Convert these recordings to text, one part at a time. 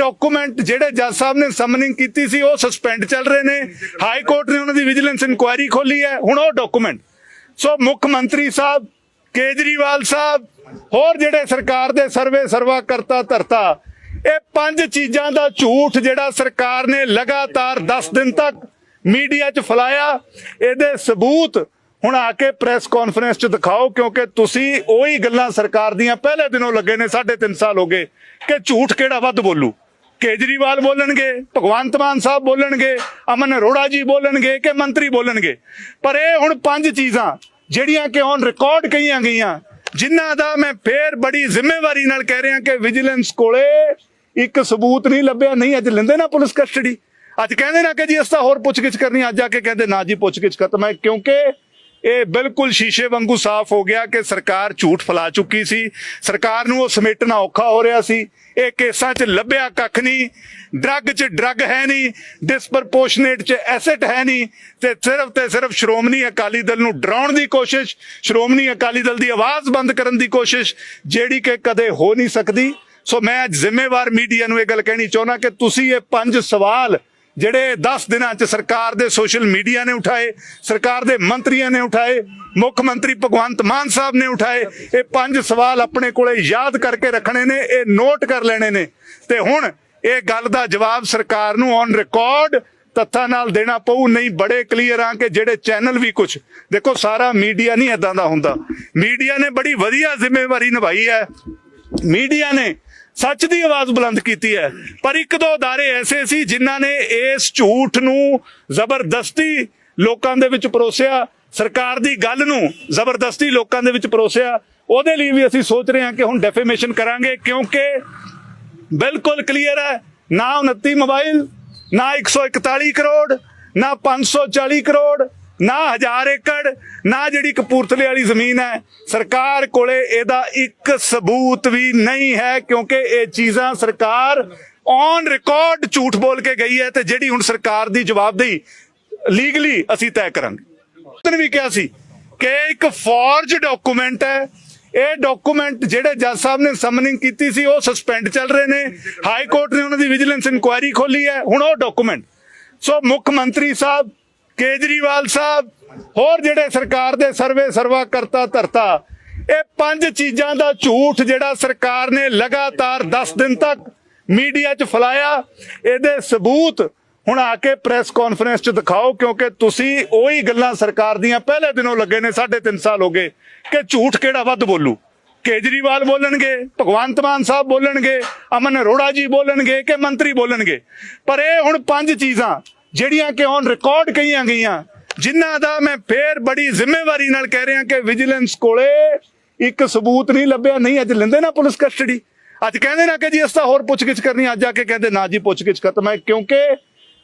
Document ਜਿਹੜੇ ਜੱਜ ਸਾਹਿਬ ਨੇ ਸਮਨਿੰਗ ਕੀਤੀ ਸੀ, ਉਹ ਸਸਪੈਂਡ ਚੱਲ ਰਹੇ ਨੇ। ਹਾਈ ਕੋਰਟ ਨੇ ਉਹਨਾਂ ਦੀ ਵਿਜੀਲੈਂਸ ਇਨਕੁਆਇਰੀ ਖੋਲੀ ਹੈ, ਹੁਣ ਉਹ ਡਾਕੂਮੈਂਟ ਸੋ ਮੁੱਖ ਮੰਤਰੀ ਸਾਹਿਬ, ਕੇਜਰੀਵਾਲ ਸਾਹਿਬ, ਹੋਰ ਜਿਹੜੇ ਸਰਕਾਰ ਦੇ ਸਰਵੇ ਸਰਵਾ ਕਰਤਾ ਧਰਤਾ, ਇਹ ਪੰਜ ਚੀਜ਼ਾਂ ਦਾ ਝੂਠ ਜਿਹੜਾ ਸਰਕਾਰ ਨੇ ਲਗਾਤਾਰ 10 ਦਿਨ ਤੱਕ ਮੀਡੀਆ 'ਚ ਫਲਾਇਆ। ਇਹਦੇ ਸਬੂਤ ਹੁਣ ਆ ਕੇ ਪ੍ਰੈਸ ਕਾਨਫਰੰਸ 'ਚ ਦਿਖਾਓ, ਕਿਉਂਕਿ ਤੁਸੀਂ ਉਹੀ ਗੱਲਾਂ ਸਰਕਾਰ ਦੀਆਂ ਪਹਿਲੇ ਦਿਨੋਂ ਲੱਗੇ ਨੇ 3.5 ਸਾਲ ਹੋ ਗਏ। ਕਿ ਝੂਠ ਕਿਹੜਾ ਵੱਧ ਬੋਲੂ? ਕੇਜਰੀਵਾਲ ਬੋਲਣਗੇ, ਭਗਵੰਤ ਮਾਨ ਸਾਹਿਬ ਬੋਲਣਗੇ, ਅਮਨ ਅਰੋੜਾ ਜੀ ਬੋਲਣਗੇ ਕਿ ਮੰਤਰੀ ਬੋਲਣਗੇ। ਪਰ ਇਹ ਹੁਣ ਪੰਜ ਚੀਜ਼ਾਂ ਜਿਹੜੀਆਂ ਕਿ ਹੁਣ ਰਿਕਾਰਡ ਕਹੀਆਂ ਗਈਆਂ, ਜਿਨ੍ਹਾਂ ਦਾ ਮੈਂ ਫੇਰ ਬੜੀ ਜ਼ਿੰਮੇਵਾਰੀ ਨਾਲ ਕਹਿ ਰਿਹਾ ਕਿ ਵਿਜੀਲੈਂਸ ਕੋਲੇ ਇੱਕ ਸਬੂਤ ਨਹੀਂ ਲੱਭਿਆ, ਨਹੀਂ ਅੱਜ ਲੈਂਦੇ ਨਾ ਪੁਲਿਸ ਕਸਟਡੀ ਅੱਜ ਕਹਿੰਦੇ ਨਾ ਕਿ ਜੀ ਇਸ ਤਾਂ ਹੋਰ ਪੁੱਛਗਿੱਛ ਕਰਨੀ, ਅੱਜ ਆ ਕੇ ਕਹਿੰਦੇ, ਨਾ ਜੀ ਪੁੱਛਗਿੱਛ ਖਤਮ ਹੈ ਕਿਉਂਕਿ ਇਹ ਬਿਲਕੁਲ ਸ਼ੀਸ਼ੇ ਵਾਂਗੂ ਸਾਫ਼ ਹੋ ਗਿਆ ਕਿ ਸਰਕਾਰ ਝੂਠ ਫਲਾ ਚੁੱਕੀ ਸੀ। ਸਰਕਾਰ ਨੂੰ ਉਹ ਸਮੇਟਣਾ ਔਖਾ ਹੋ ਰਿਹਾ ਸੀ। ਇਹ ਕੇਸਾਂ 'ਚ ਲੱਭਿਆ ਕੱਖ ਨਹੀਂ। ਡਰੱਗ 'ਚ ਡਰੱਗ ਹੈ ਨਹੀਂ। ਡਿਸਪਰਪੋਰਸ਼ਨੇਟ 'ਚ ਐਸੈਟ ਹੈ ਨਹੀਂ। ਤੇ ਸਿਰਫ ਤੇ ਸਿਰਫ ਸ਼੍ਰੋਮਣੀ ਅਕਾਲੀ ਦਲ ਨੂੰ ਡਰਾਉਣ ਦੀ ਕੋਸ਼ਿਸ਼, ਸ਼੍ਰੋਮਣੀ ਅਕਾਲੀ ਦਲ ਦੀ ਆਵਾਜ਼ ਬੰਦ ਕਰਨ ਦੀ ਕੋਸ਼ਿਸ਼, ਜਿਹੜੀ ਕਿ ਕਦੇ ਹੋ ਨਹੀਂ ਸਕਦੀ। ਸੋ ਮੈਂ ਅੱਜ ਜ਼ਿੰਮੇਵਾਰ ਮੀਡੀਆ ਨੂੰ ਇਹ ਗੱਲ ਕਹਿਣੀ ਚਾਹੁੰਦਾ ਕਿ ਤੁਸੀਂ ਇਹ ਪੰਜ ਸਵਾਲ ਜਿਹੜੇ 10 ਦਿਨਾਂ 'ਚ ਸਰਕਾਰ ਦੇ ਸੋਸ਼ਲ ਮੀਡੀਆ ਨੇ ਉਠਾਏ, ਸਰਕਾਰ ਦੇ ਮੰਤਰੀਆਂ ਨੇ ਉਠਾਏ, ਮੁੱਖ ਮੰਤਰੀ ਭਗਵੰਤ ਮਾਨ ਸਾਹਿਬ ਨੇ ਉਠਾਏ, ਇਹ ਪੰਜ ਸਵਾਲ ਆਪਣੇ ਕੋਲੇ ਯਾਦ ਕਰਕੇ ਰੱਖਣੇ ਨੇ, ਇਹ ਨੋਟ ਕਰ ਲੈਣੇ ਨੇ। ਤੇ ਹੁਣ ਇਹ ਗੱਲ ਦਾ ਜਵਾਬ ਸਰਕਾਰ ਨੂੰ ਔਨ ਰਿਕਾਰਡ ਤੱਥਾਂ ਨਾਲ ਦੇਣਾ ਪਊ, ਨਹੀਂ ਬੜੇ ਕਲੀਅਰ ਆ ਕਿ ਜਿਹੜੇ ਚੈਨਲ ਵੀ ਕੁਝ ਦੇਖੋ, ਸਾਰਾ ਮੀਡੀਆ ਨਹੀਂ ਇਦਾਂ ਦਾ ਹੁੰਦਾ। ਮੀਡੀਆ ਨੇ ਬੜੀ ਵਧੀਆ ਜ਼ਿੰਮੇਵਾਰੀ ਨਿਭਾਈ ਹੈ। ਮੀਡੀਆ ਨੇ ਸੱਚ ਦੀ ਆਵਾਜ਼ ਬੁਲੰਦ ਕੀਤੀ ਹੈ ਪਰ ਇੱਕ ਦੋ ادارے ਐਸੇ ਸੀ ਜਿਨ੍ਹਾਂ ਨੇ ਇਸ ਝੂਠ ਨੂੰ ਜ਼ਬਰਦਸਤੀ ਲੋਕਾਂ ਦੇ ਵਿੱਚ ਪਰੋਸਿਆ ਸਰਕਾਰ ਦੀ ਗੱਲ ਨੂੰ ਜ਼ਬਰਦਸਤੀ ਲੋਕਾਂ ਦੇ ਵਿੱਚ ਪਰੋਸਿਆ ਉਹਦੇ ਲਈ ਵੀ ਅਸੀਂ ਸੋਚ ਰਹੇ ਹਾਂ ਕਿ ਹੁਣ ਡੈਫੇਮੇਸ਼ਨ ਕਰਾਂਗੇ ਕਿਉਂਕਿ ਬਿਲਕੁਲ ਕਲੀਅਰ ਹੈ ਨਾ 29 ਮੋਬਾਈਲ ਨਾ 141 ਕਰੋੜ ਨਾ 540 ਕਰੋੜ ਨਾ ਹਜ਼ਾਰ ਏਕੜ, ਨਾ ਜਿਹੜੀ ਕਪੂਰਥਲੇ ਵਾਲੀ ਜ਼ਮੀਨ ਹੈ। ਸਰਕਾਰ ਕੋਲੇ ਇਹਦਾ ਇੱਕ ਸਬੂਤ ਵੀ ਨਹੀਂ ਹੈ, ਕਿਉਂਕਿ ਇਹ ਚੀਜ਼ਾਂ ਸਰਕਾਰ ਔਨ ਰਿਕਾਰਡ ਝੂਠ ਬੋਲ ਕੇ ਗਈ ਹੈ ਤੇ ਜਿਹੜੀ ਹੁਣ ਸਰਕਾਰ ਦੀ ਜਵਾਬਦੇਹੀ ਲੀਗਲੀ ਅਸੀਂ ਤੈਅ ਕਰਾਂਗੇ। ਉਦੋਂ ਵੀ ਕਿਹਾ ਸੀ ਕਿ ਇੱਕ ਫੋਰਜ ਡਾਕੂਮੈਂਟ ਹੈ। ਇਹ ਡਾਕੂਮੈਂਟ ਜਿਹੜੇ ਜੱਜ ਸਾਹਿਬ ਨੇ ਸਮਨਿੰਗ ਕੀਤੀ ਸੀ, ਉਹ ਸਸਪੈਂਡ ਚੱਲ ਰਹੇ ਨੇ। ਹਾਈ ਕੋਰਟ ਨੇ ਉਹਨਾਂ ਦੀ ਵਿਜੀਲੈਂਸ ਇਨਕੁਆਇਰੀ ਖੋਲੀ ਹੈ। ਹੁਣ ਉਹ ਡਾਕੂਮੈਂਟ ਸੋ ਮੁੱਖ ਮੰਤਰੀ ਸਾਹਿਬ ਕੇਜਰੀਵਾਲ ਸਾਹਿਬ, ਹੋਰ ਜਿਹੜੇ ਸਰਕਾਰ ਦੇ ਸਰਵੇ ਸਰਵਾ ਕਰਤਾ ਧਰਤਾ, ਇਹ ਪੰਜ ਚੀਜ਼ਾਂ ਦਾ ਝੂਠ ਜਿਹੜਾ ਸਰਕਾਰ ਨੇ ਲਗਾਤਾਰ 10 ਦਿਨ ਤੱਕ ਮੀਡੀਆ 'ਚ ਫਲਾਇਆ, ਇਹਦੇ ਸਬੂਤ ਹੁਣ ਆ ਕੇ ਪ੍ਰੈਸ ਕਾਨਫਰੰਸ 'ਚ ਦਿਖਾਓ, ਕਿਉਂਕਿ ਤੁਸੀਂ ਉਹੀ ਗੱਲਾਂ ਸਰਕਾਰ ਦੀਆਂ ਪਹਿਲੇ ਦਿਨੋਂ ਲੱਗੇ ਨੇ 3.5 ਸਾਲ ਹੋ ਗਏ, ਕਿ ਝੂਠ ਕਿਹੜਾ ਵੱਧ ਬੋਲੂ? ਕੇਜਰੀਵਾਲ ਬੋਲਣਗੇ, ਭਗਵੰਤ ਮਾਨ ਸਾਹਿਬ ਬੋਲਣਗੇ, ਅਮਨ ਅਰੋੜਾ ਜੀ ਬੋਲਣਗੇ, ਕਿ ਮੰਤਰੀ ਬੋਲਣਗੇ? ਪਰ ਇਹ ਹੁਣ ਪੰਜ ਚੀਜ਼ਾਂ ਜਿਹੜੀਆਂ ਕਿ ਔਨ ਰਿਕਾਰਡ ਕਹੀਆਂ ਗਈਆਂ, ਜਿਨ੍ਹਾਂ ਦਾ ਮੈਂ ਫੇਰ ਬੜੀ ਜ਼ਿੰਮੇਵਾਰੀ ਨਾਲ ਕਹਿ ਰਿਹਾ ਕਿ ਵਿਜੀਲੈਂਸ ਕੋਲੇ ਇੱਕ ਸਬੂਤ ਨਹੀਂ ਲੱਭਿਆ, ਨਹੀਂ, ਅੱਜ ਲੈਂਦੇ ਨਾ ਪੁਲਿਸ ਕਸਟਡੀ ਅੱਜ ਕਹਿੰਦੇ ਨਾ ਕਿ ਜੀ ਇਸ ਤਾਂ ਹੋਰ ਪੁੱਛਗਿੱਛ ਕਰਨੀ ਅੱਜ ਆ ਕੇ ਕਹਿੰਦੇ, ਨਾ ਜੀ ਪੁੱਛਗਿੱਛ ਖਤਮ ਹੈ ਕਿਉਂਕਿ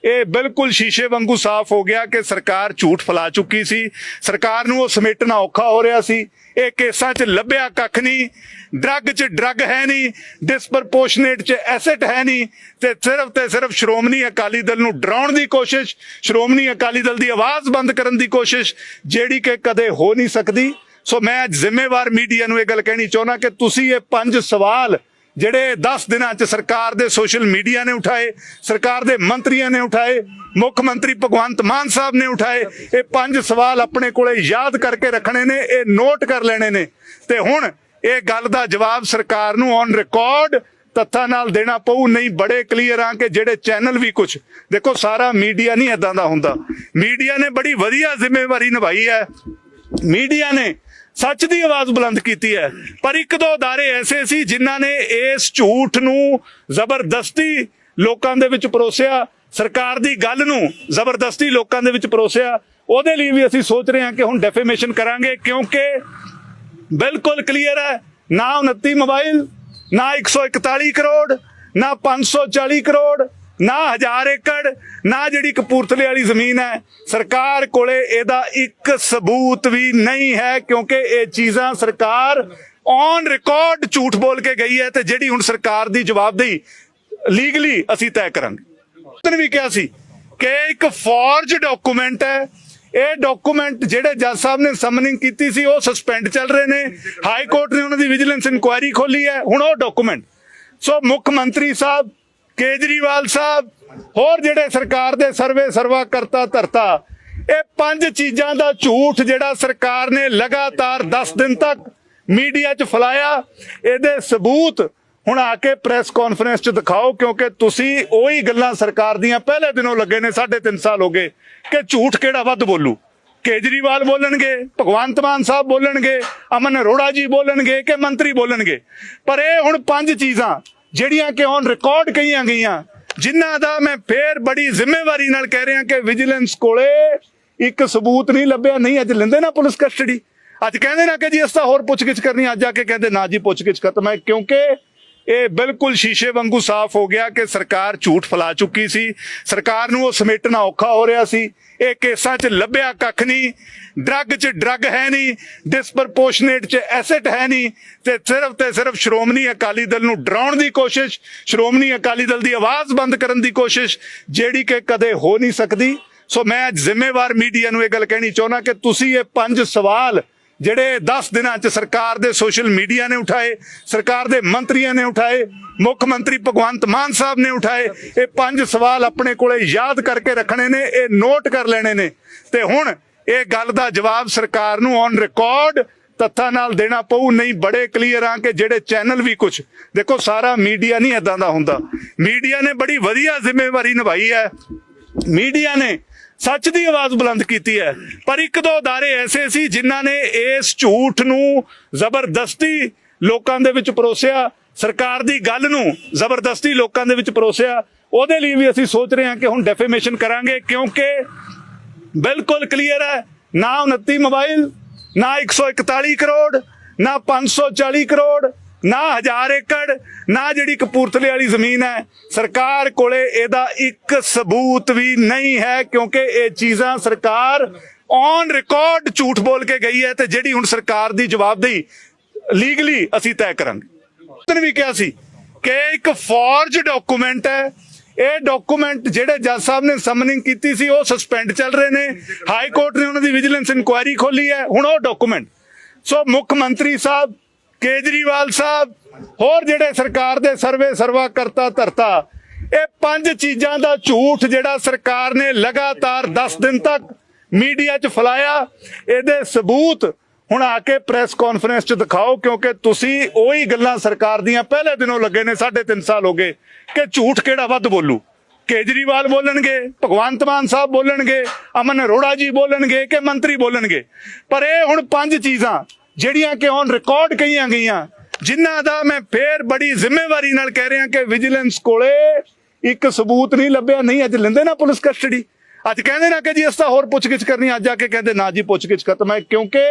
ਇਹ ਬਿਲਕੁਲ ਸ਼ੀਸ਼ੇ ਵਾਂਗੂ ਸਾਫ਼ ਹੋ ਗਿਆ ਕਿ ਸਰਕਾਰ ਝੂਠ ਫਲਾ ਚੁੱਕੀ ਸੀ। ਸਰਕਾਰ ਨੂੰ ਉਹ ਸਮੇਟਣਾ ਔਖਾ ਹੋ ਰਿਹਾ ਸੀ। ਇਹ ਕੇਸਾਂ 'ਚ ਲੱਭਿਆ ਕੱਖ ਨਹੀਂ। ਡਰੱਗ 'ਚ ਡਰੱਗ ਹੈ ਨਹੀਂ। ਡਿਸਪਰਪੋਰਸ਼ਨੇਟ 'ਚ ਐਸੈਟ ਹੈ ਨਹੀਂ। ਤੇ ਸਿਰਫ ਤੇ ਸਿਰਫ ਸ਼੍ਰੋਮਣੀ ਅਕਾਲੀ ਦਲ ਨੂੰ ਡਰਾਉਣ ਦੀ ਕੋਸ਼ਿਸ਼, ਸ਼੍ਰੋਮਣੀ ਅਕਾਲੀ ਦਲ ਦੀ ਆਵਾਜ਼ ਬੰਦ ਕਰਨ ਦੀ ਕੋਸ਼ਿਸ਼, ਜਿਹੜੀ ਕਿ ਕਦੇ ਹੋ ਨਹੀਂ ਸਕਦੀ। ਸੋ ਮੈਂ ਅੱਜ ਜ਼ਿੰਮੇਵਾਰ ਮੀਡੀਆ ਨੂੰ ਇਹ ਗੱਲ ਕਹਿਣੀ ਚਾਹੁੰਦਾ ਕਿ ਤੁਸੀਂ ਇਹ ਪੰਜ ਸਵਾਲ ਜਿਹੜੇ 10 ਦਿਨਾਂ 'ਚ ਸਰਕਾਰ ਦੇ ਸੋਸ਼ਲ ਮੀਡੀਆ ਨੇ ਉਠਾਏ, ਸਰਕਾਰ ਦੇ ਮੰਤਰੀਆਂ ਨੇ ਉਠਾਏ, ਮੁੱਖ ਮੰਤਰੀ ਭਗਵੰਤ ਮਾਨ ਸਾਹਿਬ ਨੇ ਉਠਾਏ, ਇਹ ਪੰਜ ਸਵਾਲ ਆਪਣੇ ਕੋਲੇ ਯਾਦ ਕਰਕੇ ਰੱਖਣੇ ਨੇ, ਇਹ ਨੋਟ ਕਰ ਲੈਣੇ ਨੇ। ਤੇ ਹੁਣ ਇਹ ਗੱਲ ਦਾ ਜਵਾਬ ਸਰਕਾਰ ਨੂੰ ਔਨ ਰਿਕਾਰਡ ਤੱਥਾਂ ਨਾਲ ਦੇਣਾ ਪਊ, ਨਹੀਂ ਬੜੇ ਕਲੀਅਰ ਆ ਕਿ ਜਿਹੜੇ ਚੈਨਲ ਵੀ ਕੁਝ ਦੇਖੋ, ਸਾਰਾ ਮੀਡੀਆ ਨਹੀਂ ਇਦਾਂ ਦਾ ਹੁੰਦਾ। ਮੀਡੀਆ ਨੇ ਬੜੀ ਵਧੀਆ ਜ਼ਿੰਮੇਵਾਰੀ ਨਿਭਾਈ ਹੈ। ਮੀਡੀਆ ਨੇ ਸੱਚ ਦੀ ਆਵਾਜ਼ ਬੁਲੰਦ ਕੀਤੀ ਹੈ ਪਰ ਇੱਕ ਦੋ ادارے ਐਸੇ ਸੀ ਜਿਨ੍ਹਾਂ ਨੇ ਇਸ ਝੂਠ ਨੂੰ ਜ਼ਬਰਦਸਤੀ ਲੋਕਾਂ ਦੇ ਵਿੱਚ ਪਰੋਸਿਆ ਸਰਕਾਰ ਦੀ ਗੱਲ ਨੂੰ ਜ਼ਬਰਦਸਤੀ ਲੋਕਾਂ ਦੇ ਵਿੱਚ ਪਰੋਸਿਆ ਉਹਦੇ ਲਈ ਵੀ ਅਸੀਂ ਸੋਚ ਰਹੇ ਹਾਂ ਕਿ ਹੁਣ ਡੈਫੇਮੇਸ਼ਨ ਕਰਾਂਗੇ ਕਿਉਂਕਿ ਬਿਲਕੁਲ ਕਲੀਅਰ ਹੈ ਨਾ 29 ਮੋਬਾਈਲ ਨਾ 141 ਕਰੋੜ ਨਾ 540 ਕਰੋੜ ਨਾ ਹਜ਼ਾਰ ਏਕੜ, ਨਾ ਜਿਹੜੀ ਕਪੂਰਥਲੇ ਵਾਲੀ ਜ਼ਮੀਨ ਹੈ। ਸਰਕਾਰ ਕੋਲੇ ਇਹਦਾ ਇੱਕ ਸਬੂਤ ਵੀ ਨਹੀਂ ਹੈ, ਕਿਉਂਕਿ ਇਹ ਚੀਜ਼ਾਂ ਸਰਕਾਰ ਔਨ ਰਿਕਾਰਡ ਝੂਠ ਬੋਲ ਕੇ ਗਈ ਹੈ ਤੇ ਜਿਹੜੀ ਹੁਣ ਸਰਕਾਰ ਦੀ ਜਵਾਬਦੇਹੀ ਲੀਗਲੀ ਅਸੀਂ ਤੈਅ ਕਰਾਂਗੇ। ਉਦੋਂ ਵੀ ਕਿਹਾ ਸੀ ਕਿ ਇੱਕ ਫੋਰਜ ਡਾਕੂਮੈਂਟ ਹੈ। ਇਹ ਡਾਕੂਮੈਂਟ ਜਿਹੜੇ ਜੱਜ ਸਾਹਿਬ ਨੇ ਸਮਨਿੰਗ ਕੀਤੀ ਸੀ, ਉਹ ਸਸਪੈਂਡ ਚੱਲ ਰਹੇ ਨੇ। ਹਾਈ ਕੋਰਟ ਨੇ ਉਹਨਾਂ ਦੀ ਵਿਜੀਲੈਂਸ ਇਨਕੁਆਇਰੀ ਖੋਲੀ ਹੈ। ਹੁਣ ਉਹ ਡਾਕੂਮੈਂਟ ਸੋ ਮੁੱਖ ਮੰਤਰੀ ਸਾਹਿਬ ਕੇਜਰੀਵਾਲ ਸਾਹਿਬ, ਹੋਰ ਜਿਹੜੇ ਸਰਕਾਰ ਦੇ ਸਰਵੇ ਸਰਵਾ ਕਰਤਾ ਧਰਤਾ, ਇਹ ਪੰਜ ਚੀਜ਼ਾਂ ਦਾ ਝੂਠ ਜਿਹੜਾ ਸਰਕਾਰ ਨੇ ਲਗਾਤਾਰ 10 ਦਿਨ ਤੱਕ ਮੀਡੀਆ 'ਚ ਫਲਾਇਆ, ਇਹਦੇ ਸਬੂਤ ਹੁਣ ਆ ਕੇ ਪ੍ਰੈਸ ਕਾਨਫਰੰਸ 'ਚ ਦਿਖਾਓ, ਕਿਉਂਕਿ ਤੁਸੀਂ ਉਹੀ ਗੱਲਾਂ ਸਰਕਾਰ ਦੀਆਂ ਪਹਿਲੇ ਦਿਨੋਂ ਲੱਗੇ ਨੇ 3.5 ਸਾਲ ਹੋ ਗਏ, ਕਿ ਝੂਠ ਕਿਹੜਾ ਵੱਧ ਬੋਲੂ? ਕੇਜਰੀਵਾਲ ਬੋਲਣਗੇ, ਭਗਵੰਤ ਮਾਨ ਸਾਹਿਬ ਬੋਲਣਗੇ, ਅਮਨ ਅਰੋੜਾ ਜੀ ਬੋਲਣਗੇ ਕਿ ਮੰਤਰੀ ਬੋਲਣਗੇ? ਪਰ ਇਹ ਹੁਣ ਪੰਜ ਚੀਜ਼ਾਂ ਜਿਹੜੀਆਂ ਕਿ ਔਨ ਰਿਕਾਰਡ ਕਹੀਆਂ ਗਈਆਂ, ਜਿਨ੍ਹਾਂ ਦਾ ਮੈਂ ਫੇਰ ਬੜੀ ਜ਼ਿੰਮੇਵਾਰੀ ਨਾਲ ਕਹਿ ਰਿਹਾ ਕਿ ਵਿਜੀਲੈਂਸ ਕੋਲੇ ਇੱਕ ਸਬੂਤ ਨਹੀਂ ਲੱਭਿਆ, ਨਹੀਂ, ਅੱਜ ਲੈਂਦੇ ਨਾ ਪੁਲਿਸ ਕਸਟਡੀ ਅੱਜ ਕਹਿੰਦੇ ਨਾ ਕਿ ਜੀ ਇਸ ਤਾਂ ਹੋਰ ਪੁੱਛਗਿੱਛ ਕਰਨੀ, ਅੱਜ ਆ ਕੇ ਕਹਿੰਦੇ, ਨਾ ਜੀ ਪੁੱਛਗਿੱਛ ਖਤਮ ਹੈ ਕਿਉਂਕਿ ਇਹ ਬਿਲਕੁਲ ਸ਼ੀਸ਼ੇ ਵਾਂਗੂ ਸਾਫ਼ ਹੋ ਗਿਆ ਕਿ ਸਰਕਾਰ ਝੂਠ ਫਲਾ ਚੁੱਕੀ ਸੀ। ਸਰਕਾਰ ਨੂੰ ਉਹ ਸਮੇਟਣਾ ਔਖਾ ਹੋ ਰਿਹਾ ਸੀ। ਇਹ ਕੇਸਾਂ 'ਚ ਲੱਭਿਆ ਕੱਖ ਨਹੀਂ। ਡਰੱਗ 'ਚ ਡਰੱਗ ਹੈ ਨਹੀਂ। ਡਿਸਪਰਪੋਰਸ਼ਨੇਟ 'ਚ ਐਸੈਟ ਹੈ ਨਹੀਂ। ਤੇ ਸਿਰਫ ਤੇ ਸਿਰਫ ਸ਼੍ਰੋਮਣੀ ਅਕਾਲੀ ਦਲ ਨੂੰ ਡਰਾਉਣ ਦੀ ਕੋਸ਼ਿਸ਼, ਸ਼੍ਰੋਮਣੀ ਅਕਾਲੀ ਦਲ ਦੀ ਆਵਾਜ਼ ਬੰਦ ਕਰਨ ਦੀ ਕੋਸ਼ਿਸ਼, ਜਿਹੜੀ ਕਿ ਕਦੇ ਹੋ ਨਹੀਂ ਸਕਦੀ। ਸੋ ਮੈਂ ਅੱਜ ਜ਼ਿੰਮੇਵਾਰ ਮੀਡੀਆ ਨੂੰ ਇਹ ਗੱਲ ਕਹਿਣੀ ਚਾਹੁੰਦਾ ਕਿ ਤੁਸੀਂ ਇਹ ਪੰਜ ਸਵਾਲ ਜਿਹੜੇ 10 ਦਿਨਾਂ ਚ ਸਰਕਾਰ ਦੇ ਸੋਸ਼ਲ ਮੀਡੀਆ ਨੇ ਉਠਾਏ, ਸਰਕਾਰ ਦੇ ਮੰਤਰੀਆਂ ਨੇ ਉਠਾਏ, ਮੁੱਖ ਮੰਤਰੀ ਭਗਵੰਤ ਮਾਨ ਸਾਹਿਬ ਨੇ ਉਠਾਏ, ਇਹ ਪੰਜ ਸਵਾਲ ਆਪਣੇ ਕੋਲੇ ਯਾਦ ਕਰਕੇ ਰੱਖਣੇ ਨੇ, ਇਹ ਨੋਟ ਕਰ ਲੈਣੇ ਨੇ। ਤੇ ਹੁਣ ਇਹ ਗੱਲ ਦਾ ਜਵਾਬ ਸਰਕਾਰ ਨੂੰ ਔਨ ਰਿਕਾਰਡ ਤੱਥਾਂ ਨਾਲ ਦੇਣਾ ਪਊ, ਨਹੀਂ ਬੜੇ ਕਲੀਅਰ ਆ ਕਿ ਜਿਹੜੇ ਚੈਨਲ ਵੀ ਕੁਝ ਦੇਖੋ, ਸਾਰਾ ਮੀਡੀਆ ਨਹੀਂ ਇਦਾਂ ਦਾ ਹੁੰਦਾ। ਮੀਡੀਆ ਨੇ ਬੜੀ ਵਧੀਆ ਜ਼ਿੰਮੇਵਾਰੀ ਨਿਭਾਈ ਹੈ। ਮੀਡੀਆ ਨੇ ਸੱਚ ਦੀ ਆਵਾਜ਼ ਬੁਲੰਦ ਕੀਤੀ ਹੈ ਪਰ ਇੱਕ ਦੋ ادارے ਐਸੇ ਸੀ ਜਿਨ੍ਹਾਂ ਨੇ ਇਸ ਝੂਠ ਨੂੰ ਜ਼ਬਰਦਸਤੀ ਲੋਕਾਂ ਦੇ ਵਿੱਚ ਪਰੋਸਿਆ ਸਰਕਾਰ ਦੀ ਗੱਲ ਨੂੰ ਜ਼ਬਰਦਸਤੀ ਲੋਕਾਂ ਦੇ ਵਿੱਚ ਪਰੋਸਿਆ ਉਹਦੇ ਲਈ ਵੀ ਅਸੀਂ ਸੋਚ ਰਹੇ ਹਾਂ ਕਿ ਹੁਣ ਡੈਫੇਮੇਸ਼ਨ ਕਰਾਂਗੇ ਕਿਉਂਕਿ ਬਿਲਕੁਲ ਕਲੀਅਰ ਹੈ ਨਾ 29 ਮੋਬਾਈਲ ਨਾ 141 ਕਰੋੜ ਨਾ 540 ਕਰੋੜ ਨਾ ਹਜ਼ਾਰ ਏਕੜ, ਨਾ ਜਿਹੜੀ ਕਪੂਰਥਲੇ ਵਾਲੀ ਜ਼ਮੀਨ ਹੈ। ਸਰਕਾਰ ਕੋਲੇ ਇਹਦਾ ਇੱਕ ਸਬੂਤ ਵੀ ਨਹੀਂ ਹੈ, ਕਿਉਂਕਿ ਇਹ ਚੀਜ਼ਾਂ ਸਰਕਾਰ ਔਨ ਰਿਕਾਰਡ ਝੂਠ ਬੋਲ ਕੇ ਗਈ ਹੈ ਤੇ ਜਿਹੜੀ ਹੁਣ ਸਰਕਾਰ ਦੀ ਜਵਾਬਦੇਹੀ ਲੀਗਲੀ ਅਸੀਂ ਤੈਅ ਕਰਾਂਗੇ। ਉਹਨੇ ਵੀ ਕਿਹਾ ਸੀ ਕਿ ਇੱਕ ਫੋਰਜ ਡਾਕੂਮੈਂਟ ਹੈ। ਇਹ ਡਾਕੂਮੈਂਟ ਜਿਹੜੇ ਜੱਜ ਸਾਹਿਬ ਨੇ ਸਮਨਿੰਗ ਕੀਤੀ ਸੀ, ਉਹ ਸਸਪੈਂਡ ਚੱਲ ਰਹੇ ਨੇ। ਹਾਈ ਕੋਰਟ ਨੇ ਉਹਨਾਂ ਦੀ ਵਿਜੀਲੈਂਸ ਇਨਕੁਆਇਰੀ ਖੋਲੀ ਹੈ। ਹੁਣ ਉਹ ਡਾਕੂਮੈਂਟ ਸੋ ਮੁੱਖ ਮੰਤਰੀ ਸਾਹਿਬ ਕੇਜਰੀਵਾਲ ਸਾਹਿਬ, ਹੋਰ ਜਿਹੜੇ ਸਰਕਾਰ ਦੇ ਸਰਵੇ ਸਰਵਾ ਕਰਤਾ ਧਰਤਾ, ਇਹ ਪੰਜ ਚੀਜ਼ਾਂ ਦਾ ਝੂਠ ਜਿਹੜਾ ਸਰਕਾਰ ਨੇ ਲਗਾਤਾਰ 10 ਦਿਨ ਤੱਕ ਮੀਡੀਆ 'ਚ ਫਲਾਇਆ, ਇਹਦੇ ਸਬੂਤ ਹੁਣ ਆ ਕੇ ਪ੍ਰੈਸ ਕਾਨਫਰੰਸ 'ਚ ਦਿਖਾਓ, ਕਿਉਂਕਿ ਤੁਸੀਂ ਉਹੀ ਗੱਲਾਂ ਸਰਕਾਰ ਦੀਆਂ ਪਹਿਲੇ ਦਿਨੋਂ ਲੱਗੇ ਨੇ 3.5 ਸਾਲ ਹੋ ਗਏ, ਕਿ ਝੂਠ ਕਿਹੜਾ ਵੱਧ ਬੋਲੂ? ਕੇਜਰੀਵਾਲ ਬੋਲਣਗੇ, ਭਗਵੰਤ ਮਾਨ ਸਾਹਿਬ ਬੋਲਣਗੇ, ਅਮਨ ਅਰੋੜਾ ਜੀ ਬੋਲਣਗੇ, ਕਿ ਮੰਤਰੀ ਬੋਲਣਗੇ? ਪਰ ਇਹ ਹੁਣ ਪੰਜ ਚੀਜ਼ਾਂ ਜਿਹੜੀਆਂ ਕਿ ਔਨ ਰਿਕਾਰਡ ਕਹੀਆਂ ਗਈਆਂ, ਜਿਨ੍ਹਾਂ ਦਾ ਮੈਂ ਫੇਰ ਬੜੀ ਜ਼ਿੰਮੇਵਾਰੀ ਨਾਲ ਕਹਿ ਰਿਹਾ ਕਿ ਵਿਜੀਲੈਂਸ ਕੋਲੇ ਇੱਕ ਸਬੂਤ ਨਹੀਂ ਲੱਭਿਆ, ਨਹੀਂ, ਅੱਜ ਲੈਂਦੇ ਨਾ ਪੁਲਿਸ ਕਸਟਡੀ ਅੱਜ ਕਹਿੰਦੇ ਨਾ ਕਿ ਜੀ ਇਸ ਤਾਂ ਹੋਰ ਪੁੱਛਗਿੱਛ ਕਰਨੀ, ਅੱਜ ਆ ਕੇ ਕਹਿੰਦੇ, ਨਾ ਜੀ ਪੁੱਛਗਿੱਛ ਖਤਮ ਹੈ ਕਿਉਂਕਿ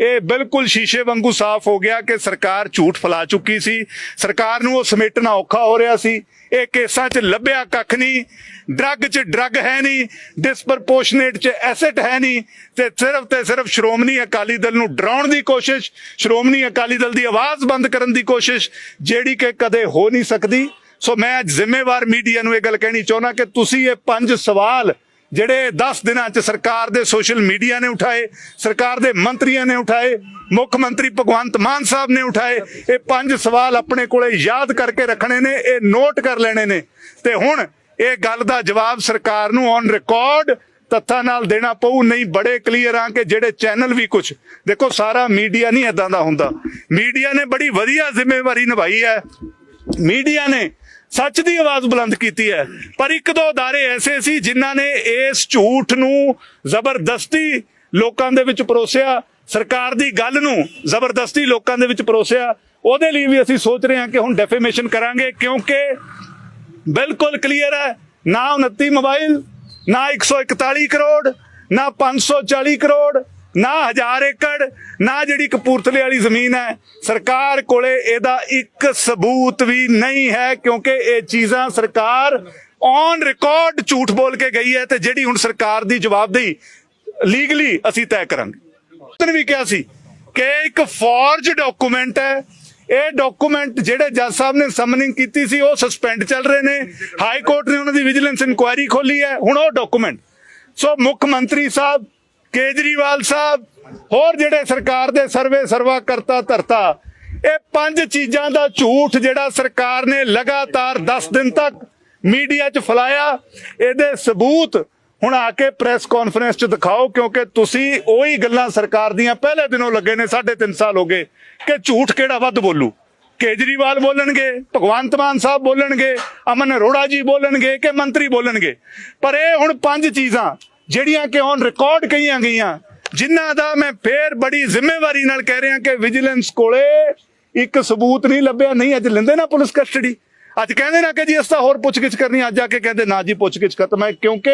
ਇਹ ਬਿਲਕੁਲ ਸ਼ੀਸ਼ੇ ਵਾਂਗੂ ਸਾਫ਼ ਹੋ ਗਿਆ ਕਿ ਸਰਕਾਰ ਝੂਠ ਫਲਾ ਚੁੱਕੀ ਸੀ। ਸਰਕਾਰ ਨੂੰ ਉਹ ਸਮੇਟਣਾ ਔਖਾ ਹੋ ਰਿਹਾ ਸੀ। ਇਹ ਕੇਸਾਂ 'ਚ ਲੱਭਿਆ ਕੱਖ ਨਹੀਂ। ਡਰੱਗ 'ਚ ਡਰੱਗ ਹੈ ਨਹੀਂ। ਡਿਸਪਰਪੋਰਸ਼ਨੇਟ 'ਚ ਐਸੈਟ ਹੈ ਨਹੀਂ। ਤੇ ਸਿਰਫ ਤੇ ਸਿਰਫ ਸ਼੍ਰੋਮਣੀ ਅਕਾਲੀ ਦਲ ਨੂੰ ਡਰਾਉਣ ਦੀ ਕੋਸ਼ਿਸ਼, ਸ਼੍ਰੋਮਣੀ ਅਕਾਲੀ ਦਲ ਦੀ ਆਵਾਜ਼ ਬੰਦ ਕਰਨ ਦੀ ਕੋਸ਼ਿਸ਼, ਜਿਹੜੀ ਕਿ ਕਦੇ ਹੋ ਨਹੀਂ ਸਕਦੀ। ਸੋ ਮੈਂ ਅੱਜ ਜ਼ਿੰਮੇਵਾਰ ਮੀਡੀਆ ਨੂੰ ਇਹ ਗੱਲ ਕਹਿਣੀ ਚਾਹੁੰਦਾ ਕਿ ਤੁਸੀਂ ਇਹ ਪੰਜ ਸਵਾਲ ਜਿਹੜੇ 10 ਦਿਨਾਂ ਚ ਸਰਕਾਰ ਦੇ ਸੋਸ਼ਲ ਮੀਡੀਆ ਨੇ ਉਠਾਏ, ਸਰਕਾਰ ਦੇ ਮੰਤਰੀਆਂ ਨੇ ਉਠਾਏ, ਮੁੱਖ ਮੰਤਰੀ ਭਗਵੰਤ ਮਾਨ ਸਾਹਿਬ ਨੇ ਉਠਾਏ, ਇਹ ਪੰਜ ਸਵਾਲ ਆਪਣੇ ਕੋਲੇ ਯਾਦ ਕਰਕੇ ਰੱਖਣੇ ਨੇ, ਇਹ ਨੋਟ ਕਰ ਲੈਣੇ ਨੇ। ਤੇ ਹੁਣ ਇਹ ਗੱਲ ਦਾ ਜਵਾਬ ਸਰਕਾਰ ਨੂੰ ਔਨ ਰਿਕਾਰਡ ਤੱਥਾਂ ਨਾਲ ਦੇਣਾ ਪਊ, ਨਹੀਂ ਬੜੇ ਕਲੀਅਰ ਆ ਕਿ ਜਿਹੜੇ ਚੈਨਲ ਵੀ ਕੁਝ ਦੇਖੋ, ਸਾਰਾ ਮੀਡੀਆ ਨਹੀਂ ਇਦਾਂ ਦਾ ਹੁੰਦਾ। ਮੀਡੀਆ ਨੇ ਬੜੀ ਵਧੀਆ ਜ਼ਿੰਮੇਵਾਰੀ ਨਿਭਾਈ ਹੈ। ਮੀਡੀਆ ਨੇ ਸੱਚ ਦੀ ਆਵਾਜ਼ ਬੁਲੰਦ ਕੀਤੀ ਹੈ ਪਰ ਇੱਕ ਦੋ ادارے ਐਸੇ ਸੀ ਜਿਨ੍ਹਾਂ ਨੇ ਇਸ ਝੂਠ ਨੂੰ ਜ਼ਬਰਦਸਤੀ ਲੋਕਾਂ ਦੇ ਵਿੱਚ ਪਰੋਸਿਆ ਸਰਕਾਰ ਦੀ ਗੱਲ ਨੂੰ ਜ਼ਬਰਦਸਤੀ ਲੋਕਾਂ ਦੇ ਵਿੱਚ ਪਰੋਸਿਆ ਉਹਦੇ ਲਈ ਵੀ ਅਸੀਂ ਸੋਚ ਰਹੇ ਹਾਂ ਕਿ ਹੁਣ ਡੈਫੇਮੇਸ਼ਨ ਕਰਾਂਗੇ ਕਿਉਂਕਿ ਬਿਲਕੁਲ ਕਲੀਅਰ ਹੈ ਨਾ 29 ਮੋਬਾਈਲ ਨਾ 141 ਕਰੋੜ ਨਾ 540 ਕਰੋੜ ਨਾ ਹਜ਼ਾਰ ਏਕੜ, ਨਾ ਜਿਹੜੀ ਕਪੂਰਥਲੇ ਵਾਲੀ ਜ਼ਮੀਨ ਹੈ, ਸਰਕਾਰ ਕੋਲੇ ਇਹਦਾ ਇੱਕ ਸਬੂਤ ਵੀ ਨਹੀਂ ਹੈ, ਕਿਉਂਕਿ ਇਹ ਚੀਜ਼ਾਂ ਸਰਕਾਰ ਔਨ ਰਿਕਾਰਡ ਝੂਠ ਬੋਲ ਕੇ ਗਈ ਹੈ ਤੇ ਜਿਹੜੀ ਹੁਣ ਸਰਕਾਰ ਦੀ ਜਵਾਬਦੇਹੀ ਲੀਗਲੀ ਅਸੀਂ ਤੈਅ ਕਰਾਂਗੇ। ਉਦੋਂ ਵੀ ਕਿਹਾ ਸੀ ਕਿ ਇੱਕ ਫੋਰਜ ਡਾਕੂਮੈਂਟ ਹੈ। ਇਹ ਡਾਕੂਮੈਂਟ ਜਿਹੜੇ ਜੱਜ ਸਾਹਿਬ ਨੇ ਸਮਨਿੰਗ ਕੀਤੀ ਸੀ, ਉਹ ਸਸਪੈਂਡ ਚੱਲ ਰਹੇ ਨੇ। ਹਾਈ ਕੋਰਟ ਨੇ ਉਹਨਾਂ ਦੀ ਵਿਜੀਲੈਂਸ ਇਨਕੁਆਇਰੀ ਖੋਲੀ ਹੈ। ਹੁਣ ਉਹ ਡਾਕੂਮੈਂਟ ਸੋ ਮੁੱਖ ਮੰਤਰੀ ਸਾਹਿਬ ਕੇਜਰੀਵਾਲ ਸਾਹਿਬ, ਹੋਰ ਜਿਹੜੇ ਸਰਕਾਰ ਦੇ ਸਰਵੇ ਸਰਵਾ ਕਰਤਾ ਧਰਤਾ, ਇਹ ਪੰਜ ਚੀਜ਼ਾਂ ਦਾ ਝੂਠ ਜਿਹੜਾ ਸਰਕਾਰ ਨੇ ਲਗਾਤਾਰ 10 ਦਿਨ ਤੱਕ ਮੀਡੀਆ 'ਚ ਫਲਾਇਆ, ਇਹਦੇ ਸਬੂਤ ਹੁਣ ਆ ਕੇ ਪ੍ਰੈਸ ਕਾਨਫਰੰਸ 'ਚ ਦਿਖਾਓ, ਕਿਉਂਕਿ ਤੁਸੀਂ ਉਹੀ ਗੱਲਾਂ ਸਰਕਾਰ ਦੀਆਂ ਪਹਿਲੇ ਦਿਨੋਂ ਲੱਗੇ ਨੇ 3.5 ਸਾਲ ਹੋ ਗਏ, ਕਿ ਝੂਠ ਕਿਹੜਾ ਵੱਧ ਬੋਲੂ? ਕੇਜਰੀਵਾਲ ਬੋਲਣਗੇ, ਭਗਵੰਤ ਮਾਨ ਸਾਹਿਬ ਬੋਲਣਗੇ, ਅਮਨ ਅਰੋੜਾ ਜੀ ਬੋਲਣਗੇ, ਕਿ ਮੰਤਰੀ ਬੋਲਣਗੇ? ਪਰ ਇਹ ਹੁਣ ਪੰਜ ਚੀਜ਼ਾਂ ਜਿਹੜੀਆਂ ਕਿ ਔਨ ਰਿਕਾਰਡ ਕਹੀਆਂ ਗਈਆਂ, ਜਿਨ੍ਹਾਂ ਦਾ ਮੈਂ ਫੇਰ ਬੜੀ ਜ਼ਿੰਮੇਵਾਰੀ ਨਾਲ ਕਹਿ ਰਿਹਾ ਕਿ ਵਿਜੀਲੈਂਸ ਕੋਲੇ ਇੱਕ ਸਬੂਤ ਨਹੀਂ ਲੱਭਿਆ, ਨਹੀਂ, ਅੱਜ ਲੈਂਦੇ ਨਾ ਪੁਲਿਸ ਕਸਟਡੀ ਅੱਜ ਕਹਿੰਦੇ ਨਾ ਕਿ ਜੀ ਇਸ ਤਾਂ ਹੋਰ ਪੁੱਛਗਿੱਛ ਕਰਨੀ ਅੱਜ ਆ ਕੇ ਕਹਿੰਦੇ ਨਾ ਜੀ ਪੁੱਛਗਿੱਛ ਖਤਮ ਹੈ, ਕਿਉਂਕਿ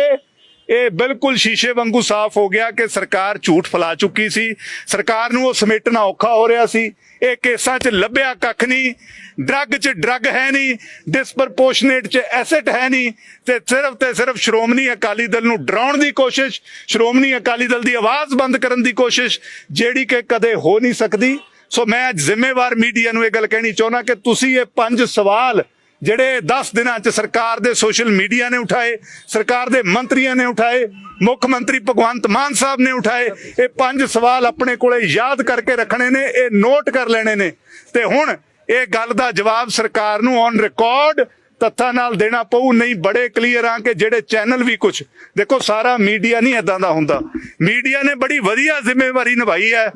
ਇਹ ਬਿਲਕੁਲ ਸ਼ੀਸ਼ੇ ਵਾਂਗੂ ਸਾਫ਼ ਹੋ ਗਿਆ ਕਿ ਸਰਕਾਰ ਝੂਠ ਫਲਾ ਚੁੱਕੀ ਸੀ, ਸਰਕਾਰ ਨੂੰ ਉਹ ਸਮੇਟਣਾ ਔਖਾ ਹੋ ਰਿਹਾ ਸੀ। ਇਹ ਕੇਸਾਂ 'ਚ ਲੱਭਿਆ ਕੱਖ ਨਹੀਂ ਡਰੱਗ 'ਚ ਡਰੱਗ ਹੈ ਨਹੀਂ ਡਿਸਪਰਪੋਰਸ਼ਨੇਟ 'ਚ ਐਸੈਟ ਹੈ ਨਹੀਂ, ਤੇ ਸਿਰਫ ਤੇ ਸਿਰਫ ਸ਼੍ਰੋਮਣੀ ਅਕਾਲੀ ਦਲ ਨੂੰ ਡਰਾਉਣ ਦੀ ਕੋਸ਼ਿਸ਼, ਸ਼੍ਰੋਮਣੀ ਅਕਾਲੀ ਦਲ ਦੀ ਆਵਾਜ਼ ਬੰਦ ਕਰਨ ਦੀ ਕੋਸ਼ਿਸ਼, ਜਿਹੜੀ ਕਿ ਕਦੇ ਹੋ ਨਹੀਂ ਸਕਦੀ। ਸੋ ਮੈਂ ਅੱਜ ਜ਼ਿੰਮੇਵਾਰ ਮੀਡੀਆ ਨੂੰ ਇਹ ਗੱਲ ਕਹਿਣੀ ਚਾਹੁੰਦਾ ਕਿ ਤੁਸੀਂ ਇਹ ਪੰਜ ਸਵਾਲ ਜਿਹੜੇ 10 ਦਿਨਾਂ 'ਚ ਸਰਕਾਰ ਦੇ ਸੋਸ਼ਲ ਮੀਡੀਆ ਨੇ ਉਠਾਏ, ਸਰਕਾਰ ਦੇ ਮੰਤਰੀਆਂ ਨੇ ਉਠਾਏ, ਮੁੱਖ ਮੰਤਰੀ ਭਗਵੰਤ ਮਾਨ ਸਾਹਿਬ ਨੇ ਉਠਾਏ, ਇਹ ਪੰਜ ਸਵਾਲ ਆਪਣੇ ਕੋਲੇ ਯਾਦ ਕਰਕੇ ਰੱਖਣੇ ਨੇ, ਇਹ ਨੋਟ ਕਰ ਲੈਣੇ ਨੇ। ਤੇ ਹੁਣ ਇਹ ਗੱਲ ਦਾ ਜਵਾਬ ਸਰਕਾਰ ਨੂੰ ਔਨ ਰਿਕਾਰਡ ਤੱਥਾਂ ਨਾਲ ਦੇਣਾ ਪਊ, ਨਹੀਂ ਬੜੇ ਕਲੀਅਰ ਆ ਕਿ ਜਿਹੜੇ ਚੈਨਲ ਵੀ ਕੁਝ ਦੇਖੋ, ਸਾਰਾ ਮੀਡੀਆ ਨਹੀਂ ਇਦਾਂ ਦਾ ਹੁੰਦਾ। ਮੀਡੀਆ ਨੇ ਬੜੀ ਵਧੀਆ ਜ਼ਿੰਮੇਵਾਰੀ ਨਿਭਾਈ ਹੈ।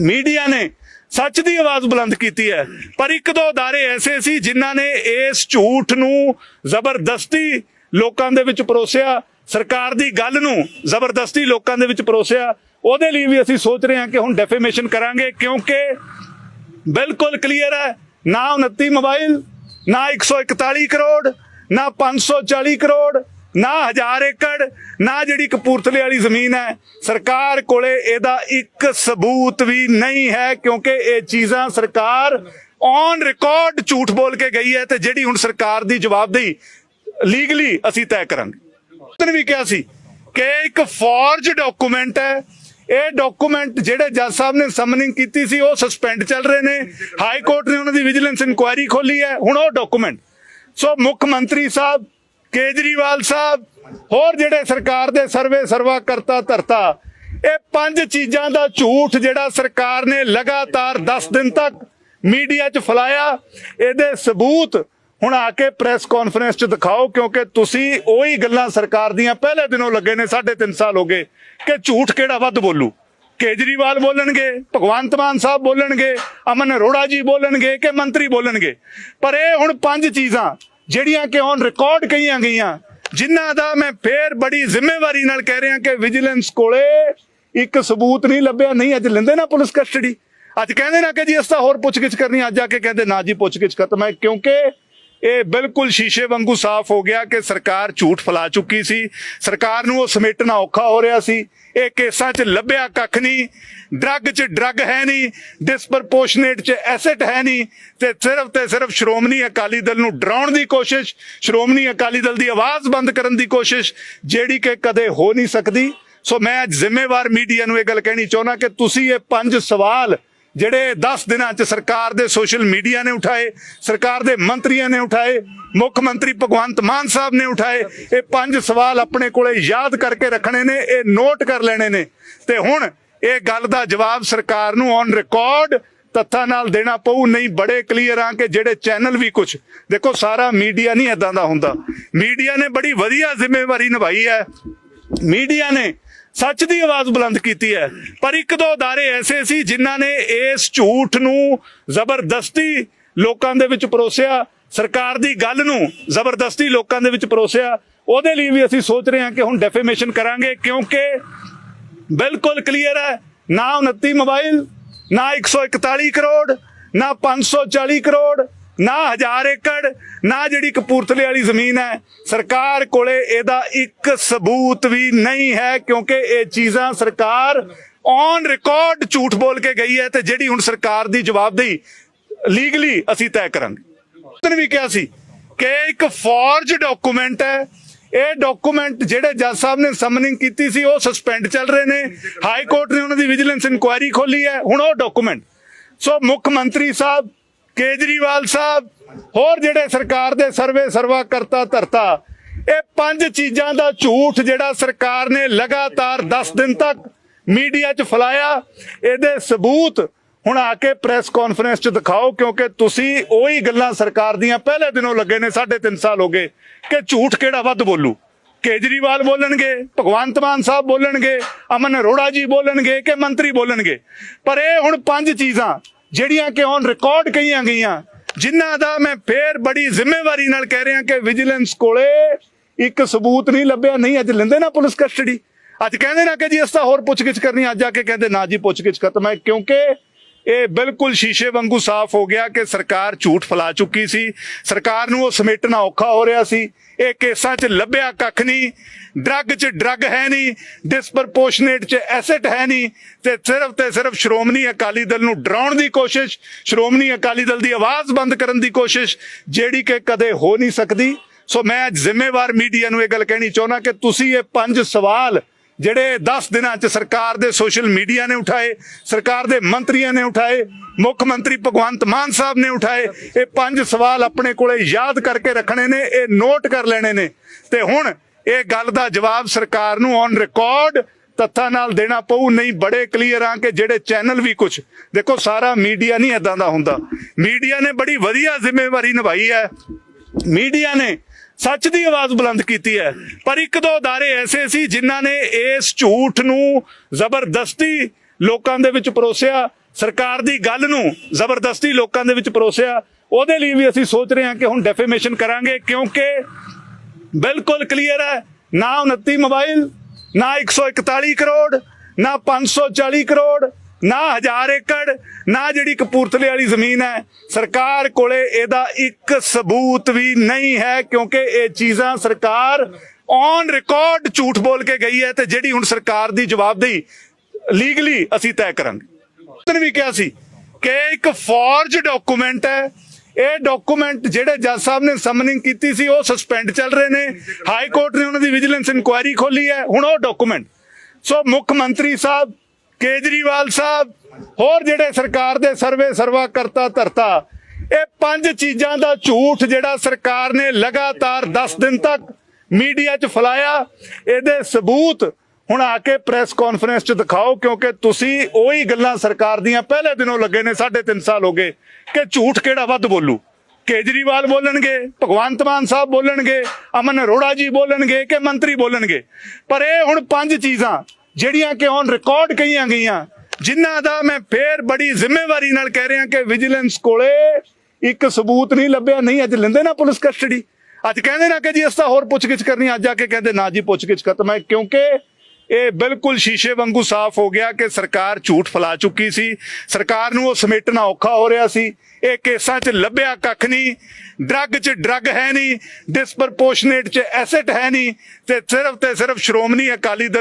ਮੀਡੀਆ ਨੇ ਸੱਚ ਦੀ ਆਵਾਜ਼ ਬੁਲੰਦ ਕੀਤੀ ਹੈ ਪਰ ਇੱਕ ਦੋ ادارے ਐਸੇ ਸੀ ਜਿਨ੍ਹਾਂ ਨੇ ਇਸ ਝੂਠ ਨੂੰ ਜ਼ਬਰਦਸਤੀ ਲੋਕਾਂ ਦੇ ਵਿੱਚ ਪਰੋਸਿਆ ਸਰਕਾਰ ਦੀ ਗੱਲ ਨੂੰ ਜ਼ਬਰਦਸਤੀ ਲੋਕਾਂ ਦੇ ਵਿੱਚ ਪਰੋਸਿਆ ਉਹਦੇ ਲਈ ਵੀ ਅਸੀਂ ਸੋਚ ਰਹੇ ਹਾਂ ਕਿ ਹੁਣ ਡੈਫੇਮੇਸ਼ਨ ਕਰਾਂਗੇ ਕਿਉਂਕਿ ਬਿਲਕੁਲ ਕਲੀਅਰ ਹੈ ਨਾ 29 ਮੋਬਾਈਲ ਨਾ 141 ਕਰੋੜ ਨਾ 540 ਕਰੋੜ ਨਾ ਹਜ਼ਾਰ ਏਕੜ, ਨਾ ਜਿਹੜੀ ਕਪੂਰਥਲੇ ਵਾਲੀ ਜ਼ਮੀਨ ਹੈ। ਸਰਕਾਰ ਕੋਲੇ ਇਹਦਾ ਇੱਕ ਸਬੂਤ ਵੀ ਨਹੀਂ ਹੈ, ਕਿਉਂਕਿ ਇਹ ਚੀਜ਼ਾਂ ਸਰਕਾਰ ਔਨ ਰਿਕਾਰਡ ਝੂਠ ਬੋਲ ਕੇ ਗਈ ਹੈ ਤੇ ਜਿਹੜੀ ਹੁਣ ਸਰਕਾਰ ਦੀ ਜਵਾਬਦੇਹੀ ਲੀਗਲੀ ਅਸੀਂ ਤੈਅ ਕਰਾਂਗੇ। ਉਹਨੇ ਵੀ ਕਿਹਾ ਸੀ ਕਿ ਇੱਕ ਫੋਰਜ ਡਾਕੂਮੈਂਟ ਹੈ। ਇਹ ਡਾਕੂਮੈਂਟ ਜਿਹੜੇ ਜੱਜ ਸਾਹਿਬ ਨੇ ਸਮਨਿੰਗ ਕੀਤੀ ਸੀ, ਉਹ ਸਸਪੈਂਡ ਚੱਲ ਰਹੇ ਨੇ। ਹਾਈ ਕੋਰਟ ਨੇ ਉਹਨਾਂ ਦੀ ਵਿਜੀਲੈਂਸ ਇਨਕੁਆਇਰੀ ਖੋਲੀ ਹੈ। ਹੁਣ ਉਹ ਡਾਕੂਮੈਂਟ ਸੋ ਮੁੱਖ ਮੰਤਰੀ ਸਾਹਿਬ ਕੇਜਰੀਵਾਲ ਸਾਹਿਬ, ਹੋਰ ਜਿਹੜੇ ਸਰਕਾਰ ਦੇ ਸਰਵੇ ਸਰਵਾ ਕਰਤਾ ਧਰਤਾ, ਇਹ ਪੰਜ ਚੀਜ਼ਾਂ ਦਾ ਝੂਠ ਜਿਹੜਾ ਸਰਕਾਰ ਨੇ ਲਗਾਤਾਰ 10 ਦਿਨ ਤੱਕ ਮੀਡੀਆ 'ਚ ਫਲਾਇਆ, ਇਹਦੇ ਸਬੂਤ ਹੁਣ ਆ ਕੇ ਪ੍ਰੈਸ ਕਾਨਫਰੰਸ 'ਚ ਦਿਖਾਓ, ਕਿਉਂਕਿ ਤੁਸੀਂ ਉਹੀ ਗੱਲਾਂ ਸਰਕਾਰ ਦੀਆਂ ਪਹਿਲੇ ਦਿਨੋਂ ਲੱਗੇ ਨੇ 3.5 ਸਾਲ ਹੋ ਗਏ, ਕਿ ਝੂਠ ਕਿਹੜਾ ਵੱਧ ਬੋਲੂ? ਕੇਜਰੀਵਾਲ ਬੋਲਣਗੇ, ਭਗਵੰਤ ਮਾਨ ਸਾਹਿਬ ਬੋਲਣਗੇ, ਅਮਨ ਅਰੋੜਾ ਜੀ ਬੋਲਣਗੇ, ਕਿ ਮੰਤਰੀ ਬੋਲਣਗੇ? ਪਰ ਇਹ ਹੁਣ ਪੰਜ ਚੀਜ਼ਾਂ ਜਿਹੜੀਆਂ ਕਿ ਔਨ ਰਿਕਾਰਡ ਕਹੀਆਂ ਗਈਆਂ, ਜਿਨ੍ਹਾਂ ਦਾ ਮੈਂ ਫੇਰ ਬੜੀ ਜ਼ਿੰਮੇਵਾਰੀ ਨਾਲ ਕਹਿ ਰਿਹਾ ਕਿ ਵਿਜੀਲੈਂਸ ਕੋਲੇ ਇੱਕ ਸਬੂਤ ਨਹੀਂ ਲੱਭਿਆ, ਨਹੀਂ, ਅੱਜ ਲੈਂਦੇ ਨਾ ਪੁਲਿਸ ਕਸਟਡੀ ਅੱਜ ਕਹਿੰਦੇ ਨਾ ਕਿ ਜੀ ਇਸ ਤਾਂ ਹੋਰ ਪੁੱਛਗਿੱਛ ਕਰਨੀ ਅੱਜ ਆ ਕੇ ਕਹਿੰਦੇ, ਨਾ ਜੀ ਪੁੱਛਗਿੱਛ ਖਤਮ ਹੈ ਕਿਉਂਕਿ ਇਹ ਬਿਲਕੁਲ ਸ਼ੀਸ਼ੇ ਵਾਂਗੂ ਸਾਫ਼ ਹੋ ਗਿਆ ਕਿ ਸਰਕਾਰ ਝੂਠ ਫਲਾ ਚੁੱਕੀ ਸੀ। ਸਰਕਾਰ ਨੂੰ ਉਹ ਸਮੇਟਣਾ ਔਖਾ ਹੋ ਰਿਹਾ ਸੀ। ਇਹ ਕੇਸਾਂ 'ਚ ਲੱਭਿਆ ਕੱਖ ਨਹੀਂ। ਡਰੱਗ 'ਚ ਡਰੱਗ ਹੈ ਨਹੀਂ। ਡਿਸਪਰਪੋਰਸ਼ਨੇਟ 'ਚ ਐਸੈਟ ਹੈ ਨਹੀਂ। ਤੇ ਸਿਰਫ ਤੇ ਸਿਰਫ ਸ਼੍ਰੋਮਣੀ ਅਕਾਲੀ ਦਲ ਨੂੰ ਡਰਾਉਣ ਦੀ ਕੋਸ਼ਿਸ਼, ਸ਼੍ਰੋਮਣੀ ਅਕਾਲੀ ਦਲ ਦੀ ਆਵਾਜ਼ ਬੰਦ ਕਰਨ ਦੀ ਕੋਸ਼ਿਸ਼, ਜਿਹੜੀ ਕਿ ਕਦੇ ਹੋ ਨਹੀਂ ਸਕਦੀ। ਸੋ ਮੈਂ ਅੱਜ ਜ਼ਿੰਮੇਵਾਰ ਮੀਡੀਆ ਨੂੰ ਇਹ ਗੱਲ ਕਹਿਣੀ ਚਾਹੁੰਦਾ ਕਿ ਤੁਸੀਂ ਇਹ ਪੰਜ ਸਵਾਲ ਜਿਹੜੇ 10 ਦਿਨਾਂ 'ਚ ਸਰਕਾਰ ਦੇ ਸੋਸ਼ਲ ਮੀਡੀਆ ਨੇ ਉਠਾਏ, ਸਰਕਾਰ ਦੇ ਮੰਤਰੀਆਂ ਨੇ ਉਠਾਏ, ਮੁੱਖ ਮੰਤਰੀ ਭਗਵੰਤ ਮਾਨ ਸਾਹਿਬ ਨੇ ਉਠਾਏ, ਇਹ ਪੰਜ ਸਵਾਲ ਆਪਣੇ ਕੋਲੇ ਯਾਦ ਕਰਕੇ ਰੱਖਣੇ ਨੇ, ਇਹ ਨੋਟ ਕਰ ਲੈਣੇ ਨੇ। ਤੇ ਹੁਣ ਇਹ ਗੱਲ ਦਾ ਜਵਾਬ ਸਰਕਾਰ ਨੂੰ ਔਨ ਰਿਕਾਰਡ ਤੱਥਾਂ ਨਾਲ ਦੇਣਾ ਪਊ, ਨਹੀਂ ਬੜੇ ਕਲੀਅਰ ਆ ਕਿ ਜਿਹੜੇ ਚੈਨਲ ਵੀ ਕੁਝ ਦੇਖੋ, ਸਾਰਾ ਮੀਡੀਆ ਨਹੀਂ ਇਦਾਂ ਦਾ ਹੁੰਦਾ। ਮੀਡੀਆ ਨੇ ਬੜੀ ਵਧੀਆ ਜ਼ਿੰਮੇਵਾਰੀ ਨਿਭਾਈ ਹੈ। ਮੀਡੀਆ ਨੇ ਸੱਚ ਦੀ ਆਵਾਜ਼ ਬੁਲੰਦ ਕੀਤੀ ਹੈ ਪਰ ਇੱਕ ਦੋ ادارے ਐਸੇ ਸੀ ਜਿਨ੍ਹਾਂ ਨੇ ਇਸ ਝੂਠ ਨੂੰ ਜ਼ਬਰਦਸਤੀ ਲੋਕਾਂ ਦੇ ਵਿੱਚ ਪਰੋਸਿਆ ਸਰਕਾਰ ਦੀ ਗੱਲ ਨੂੰ ਜ਼ਬਰਦਸਤੀ ਲੋਕਾਂ ਦੇ ਵਿੱਚ ਪਰੋਸਿਆ ਉਹਦੇ ਲਈ ਵੀ ਅਸੀਂ ਸੋਚ ਰਹੇ ਹਾਂ ਕਿ ਹੁਣ ਡੈਫੇਮੇਸ਼ਨ ਕਰਾਂਗੇ ਕਿਉਂਕਿ ਬਿਲਕੁਲ ਕਲੀਅਰ ਹੈ ਨਾ 29 ਮੋਬਾਈਲ ਨਾ 141 ਕਰੋੜ ਨਾ 540 ਕਰੋੜ ਨਾ ਹਜ਼ਾਰ ਏਕੜ, ਨਾ ਜਿਹੜੀ ਕਪੂਰਥਲੇ ਵਾਲੀ ਜ਼ਮੀਨ ਹੈ। ਸਰਕਾਰ ਕੋਲੇ ਇਹਦਾ ਇੱਕ ਸਬੂਤ ਵੀ ਨਹੀਂ ਹੈ, ਕਿਉਂਕਿ ਇਹ ਚੀਜ਼ਾਂ ਸਰਕਾਰ ਔਨ ਰਿਕਾਰਡ ਝੂਠ ਬੋਲ ਕੇ ਗਈ ਹੈ ਤੇ ਜਿਹੜੀ ਹੁਣ ਸਰਕਾਰ ਦੀ ਜਵਾਬਦੇਹੀ ਲੀਗਲੀ ਅਸੀਂ ਤੈਅ ਕਰਾਂਗੇ। ਉਦੋਂ ਵੀ ਕਿਹਾ ਸੀ ਕਿ ਇੱਕ ਫੋਰਜ ਡਾਕੂਮੈਂਟ ਹੈ। ਇਹ ਡਾਕੂਮੈਂਟ ਜਿਹੜੇ ਜੱਜ ਸਾਹਿਬ ਨੇ ਸਮਨਿੰਗ ਕੀਤੀ ਸੀ, ਉਹ ਸਸਪੈਂਡ ਚੱਲ ਰਹੇ ਨੇ। ਹਾਈ ਕੋਰਟ ਨੇ ਉਹਨਾਂ ਦੀ ਵਿਜੀਲੈਂਸ ਇਨਕੁਆਇਰੀ ਖੋਲੀ ਹੈ। ਹੁਣ ਉਹ ਡਾਕੂਮੈਂਟ ਸੋ ਮੁੱਖ ਮੰਤਰੀ ਸਾਹਿਬ ਕੇਜਰੀਵਾਲ ਸਾਹਿਬ, ਹੋਰ ਜਿਹੜੇ ਸਰਕਾਰ ਦੇ ਸਰਵੇ ਸਰਵਾ ਕਰਤਾ ਧਰਤਾ, ਇਹ ਪੰਜ ਚੀਜ਼ਾਂ ਦਾ ਝੂਠ ਜਿਹੜਾ ਸਰਕਾਰ ਨੇ ਲਗਾਤਾਰ 10 ਦਿਨ ਤੱਕ ਮੀਡੀਆ 'ਚ ਫਲਾਇਆ, ਇਹਦੇ ਸਬੂਤ ਹੁਣ ਆ ਕੇ ਪ੍ਰੈਸ ਕਾਨਫਰੰਸ 'ਚ ਦਿਖਾਓ, ਕਿਉਂਕਿ ਤੁਸੀਂ ਉਹੀ ਗੱਲਾਂ ਸਰਕਾਰ ਦੀਆਂ ਪਹਿਲੇ ਦਿਨੋਂ ਲੱਗੇ ਨੇ 3.5 ਸਾਲ ਹੋ ਗਏ, ਕਿ ਝੂਠ ਕਿਹੜਾ ਵੱਧ ਬੋਲੂ? ਕੇਜਰੀਵਾਲ ਬੋਲਣਗੇ, ਭਗਵੰਤ ਮਾਨ ਸਾਹਿਬ ਬੋਲਣਗੇ, ਅਮਨ ਅਰੋੜਾ ਜੀ ਬੋਲਣਗੇ, ਕਿ ਮੰਤਰੀ ਬੋਲਣਗੇ? ਪਰ ਇਹ ਹੁਣ ਪੰਜ ਚੀਜ਼ਾਂ ਜਿਹੜੀਆਂ ਕਿ ਔਨ ਰਿਕਾਰਡ ਕਹੀਆਂ ਗਈਆਂ, ਜਿਨ੍ਹਾਂ ਦਾ ਮੈਂ ਫੇਰ ਬੜੀ ਜ਼ਿੰਮੇਵਾਰੀ ਨਾਲ ਕਹਿ ਰਿਹਾ ਕਿ ਵਿਜੀਲੈਂਸ ਕੋਲੇ ਇੱਕ ਸਬੂਤ ਨਹੀਂ ਲੱਭਿਆ, ਨਹੀਂ, ਅੱਜ ਲੈਂਦੇ ਨਾ ਪੁਲਿਸ ਕਸਟਡੀ ਅੱਜ ਕਹਿੰਦੇ ਨਾ ਕਿ ਜੀ ਅਸਾਂ ਹੋਰ ਪੁੱਛਗਿੱਛ ਕਰਨੀ ਅੱਜ ਆ ਕੇ ਕਹਿੰਦੇ, ਨਾ ਜੀ ਪੁੱਛਗਿੱਛ ਖਤਮ ਹੈ ਕਿਉਂਕਿ ਇਹ ਬਿਲਕੁਲ ਸ਼ੀਸ਼ੇ ਵਾਂਗੂ ਸਾਫ਼ ਹੋ ਗਿਆ ਕਿ ਸਰਕਾਰ ਝੂਠ ਫੈਲਾ ਚੁੱਕੀ ਸੀ। ਸਰਕਾਰ ਨੂੰ ਉਹ ਸਮੇਟਣਾ ਔਖਾ ਹੋ ਰਿਹਾ ਸੀ। ਇਹ ਕੇਸਾਂ 'ਚ ਲੱਭਿਆ ਕੱਖ ਨਹੀਂ। ਡਰੱਗ 'ਚ ਡਰੱਗ ਹੈ ਨਹੀਂ। ਡਿਸਪਰਪੋਰਸ਼ਨੇਟ 'ਚ ਐਸੈਟ ਹੈ ਨਹੀਂ। ਤੇ ਸਿਰਫ ਤੇ ਸਿਰਫ ਸ਼੍ਰੋਮਣੀ ਅਕਾਲੀ ਦਲ ਨੂੰ ਡਰਾਉਣ ਦੀ ਕੋਸ਼ਿਸ਼, ਸ਼੍ਰੋਮਣੀ ਅਕਾਲੀ ਦਲ ਦੀ ਆਵਾਜ਼ ਬੰਦ ਕਰਨ ਦੀ ਕੋਸ਼ਿਸ਼, ਜਿਹੜੀ ਕਿ ਕਦੇ ਹੋ ਨਹੀਂ ਸਕਦੀ। ਸੋ ਮੈਂ ਅੱਜ ਜ਼ਿੰਮੇਵਾਰ ਮੀਡੀਆ ਨੂੰ ਇਹ ਗੱਲ ਕਹਿਣੀ ਚਾਹੁੰਦਾ ਕਿ ਤੁਸੀਂ ਇਹ ਪੰਜ ਸਵਾਲ ਜਿਹੜੇ 10 ਦਿਨਾਂ ਚ ਸਰਕਾਰ ਦੇ ਸੋਸ਼ਲ ਮੀਡੀਆ ਨੇ ਉਠਾਏ, ਸਰਕਾਰ ਦੇ ਮੰਤਰੀਆਂ ਨੇ ਉਠਾਏ, ਮੁੱਖ ਮੰਤਰੀ ਭਗਵੰਤ ਮਾਨ ਸਾਹਿਬ ਨੇ ਉਠਾਏ, ਇਹ ਪੰਜ ਸਵਾਲ ਆਪਣੇ ਕੋਲੇ ਯਾਦ ਕਰਕੇ ਰੱਖਣੇ ਨੇ, ਇਹ ਨੋਟ ਕਰ ਲੈਣੇ ਨੇ। ਤੇ ਹੁਣ ਇਹ ਗੱਲ ਦਾ ਜਵਾਬ ਸਰਕਾਰ ਨੂੰ ਔਨ ਰਿਕਾਰਡ ਤੱਥਾਂ ਨਾਲ ਦੇਣਾ ਪਊ, ਨਹੀਂ ਬੜੇ ਕਲੀਅਰ ਆ ਕਿ ਜਿਹੜੇ ਚੈਨਲ ਵੀ ਕੁਝ ਦੇਖੋ, ਸਾਰਾ ਮੀਡੀਆ ਨਹੀਂ ਇਦਾਂ ਦਾ ਹੁੰਦਾ। ਮੀਡੀਆ ਨੇ ਬੜੀ ਵਧੀਆ ਜ਼ਿੰਮੇਵਾਰੀ ਨਿਭਾਈ ਹੈ। ਮੀਡੀਆ ਨੇ ਸੱਚ ਦੀ ਆਵਾਜ਼ ਬੁਲੰਦ ਕੀਤੀ ਹੈ ਪਰ ਇੱਕ ਦੋ ادارے ਐਸੇ ਸੀ ਜਿਨ੍ਹਾਂ ਨੇ ਇਸ ਝੂਠ ਨੂੰ ਜ਼ਬਰਦਸਤੀ ਲੋਕਾਂ ਦੇ ਵਿੱਚ ਪਰੋਸਿਆ ਸਰਕਾਰ ਦੀ ਗੱਲ ਨੂੰ ਜ਼ਬਰਦਸਤੀ ਲੋਕਾਂ ਦੇ ਵਿੱਚ ਪਰੋਸਿਆ ਉਹਦੇ ਲਈ ਵੀ ਅਸੀਂ ਸੋਚ ਰਹੇ ਹਾਂ ਕਿ ਹੁਣ ਡੈਫੇਮੇਸ਼ਨ ਕਰਾਂਗੇ ਕਿਉਂਕਿ ਬਿਲਕੁਲ ਕਲੀਅਰ ਹੈ ਨਾ 29 ਮੋਬਾਈਲ ਨਾ 141 ਕਰੋੜ ਨਾ 540 ਕਰੋੜ ਨਾ ਹਜ਼ਾਰ ਏਕੜ, ਨਾ ਜਿਹੜੀ ਕਪੂਰਥਲੇ ਵਾਲੀ ਜ਼ਮੀਨ ਹੈ। ਸਰਕਾਰ ਕੋਲੇ ਇਹਦਾ ਇੱਕ ਸਬੂਤ ਵੀ ਨਹੀਂ ਹੈ ਕਿਉਂਕਿ ਇਹ ਚੀਜ਼ਾਂ ਸਰਕਾਰ ਔਨ ਰਿਕਾਰਡ ਝੂਠ ਬੋਲ ਕੇ ਗਈ ਹੈ ਤੇ ਜਿਹੜੀ ਹੁਣ ਸਰਕਾਰ ਦੀ ਜਵਾਬਦੇਹੀ ਲੀਗਲੀ ਅਸੀਂ ਤੈਅ ਕਰਾਂਗੇ। ਉਦੋਂ ਵੀ ਕਿਹਾ ਸੀ ਕਿ ਇੱਕ ਫੋਰਜ ਡਾਕੂਮੈਂਟ ਹੈ। ਇਹ ਡਾਕੂਮੈਂਟ ਜਿਹੜੇ ਜੱਜ ਸਾਹਿਬ ਨੇ ਸਮਨਿੰਗ ਕੀਤੀ ਸੀ, ਉਹ ਸਸਪੈਂਡ ਚੱਲ ਰਹੇ ਨੇ। ਹਾਈ ਕੋਰਟ ਨੇ ਉਹਨਾਂ ਦੀ ਵਿਜੀਲੈਂਸ ਇਨਕੁਆਇਰੀ ਖੋਲੀ ਹੈ। ਹੁਣ ਉਹ ਡਾਕੂਮੈਂਟ ਸੋ ਮੁੱਖ ਮੰਤਰੀ ਸਾਹਿਬ ਕੇਜਰੀਵਾਲ ਸਾਹਿਬ, ਹੋਰ ਜਿਹੜੇ ਸਰਕਾਰ ਦੇ ਸਰਵੇ ਸਰਵਾ ਕਰਤਾ ਧਰਤਾ, ਇਹ ਪੰਜ ਚੀਜ਼ਾਂ ਦਾ ਝੂਠ ਜਿਹੜਾ ਸਰਕਾਰ ਨੇ ਲਗਾਤਾਰ 10 ਦਿਨ ਤੱਕ ਮੀਡੀਆ 'ਚ ਫੈਲਾਇਆ, ਇਹਦੇ ਸਬੂਤ ਹੁਣ ਆ ਕੇ ਪ੍ਰੈਸ ਕਾਨਫਰੰਸ 'ਚ ਦਿਖਾਓ, ਕਿਉਂਕਿ ਤੁਸੀਂ ਉਹੀ ਗੱਲਾਂ ਸਰਕਾਰ ਦੀਆਂ ਪਹਿਲੇ ਦਿਨੋਂ ਲੱਗੇ ਨੇ 3.5 ਸਾਲ ਹੋ ਗਏ, ਕਿ ਝੂਠ ਕਿਹੜਾ ਵੱਧ ਬੋਲੂ? ਕੇਜਰੀਵਾਲ ਬੋਲਣਗੇ, ਭਗਵੰਤ ਮਾਨ ਸਾਹਿਬ ਬੋਲਣਗੇ, ਅਮਨ ਅਰੋੜਾ ਜੀ ਬੋਲਣਗੇ, ਕਿ ਮੰਤਰੀ ਬੋਲਣਗੇ? ਪਰ ਇਹ ਹੁਣ ਪੰਜ ਚੀਜ਼ਾਂ ਜਿਹੜੀਆਂ ਕਿ ਔਨ ਰਿਕਾਰਡ ਕਹੀਆਂ ਗਈਆਂ, ਜਿਨ੍ਹਾਂ ਦਾ ਮੈਂ ਫੇਰ ਬੜੀ ਜ਼ਿੰਮੇਵਾਰੀ ਨਾਲ ਕਹਿ ਰਿਹਾ ਕਿ ਵਿਜੀਲੈਂਸ ਕੋਲੇ ਇੱਕ ਸਬੂਤ ਨਹੀਂ ਲੱਭਿਆ, ਨਹੀਂ, ਅੱਜ ਲੈਂਦੇ ਨਾ ਪੁਲਿਸ ਕਸਟਡੀ ਅੱਜ ਕਹਿੰਦੇ ਨਾ ਕਿ ਜੀ ਅਸਾਂ ਹੋਰ ਪੁੱਛਗਿੱਛ ਕਰਨੀ ਅੱਜ ਆ ਕੇ ਕਹਿੰਦੇ ਨਾ ਜੀ ਪੁੱਛਗਿੱਛ ਖਤਮ ਹੈ, ਕਿਉਂਕਿ ਇਹ ਬਿਲਕੁਲ ਸ਼ੀਸ਼ੇ ਵਾਂਗੂ ਸਾਫ਼ ਹੋ ਗਿਆ ਕਿ ਸਰਕਾਰ ਝੂਠ ਫੈਲਾ ਚੁੱਕੀ ਸੀ, ਸਰਕਾਰ ਨੂੰ ਉਹ ਸਮੇਟਣਾ ਔਖਾ ਹੋ ਰਿਹਾ ਸੀ, ਇਹ ਕੇਸਾਂ 'ਚ ਲੱਭਿਆ ਕੱਖ ਨਹੀਂ ਡਰੱਗ 'ਚ ਡਰੱਗ ਹੈ ਨਹੀਂ ਡਿਸਪਰਪੋਰਸ਼ਨੇਟ 'ਚ ਐਸੈਟ ਹੈ ਨਹੀਂ, ਤੇ ਸਿਰਫ ਤੇ ਸਿਰਫ ਸ਼੍ਰੋਮਣੀ ਅਕਾਲੀ ਦਲ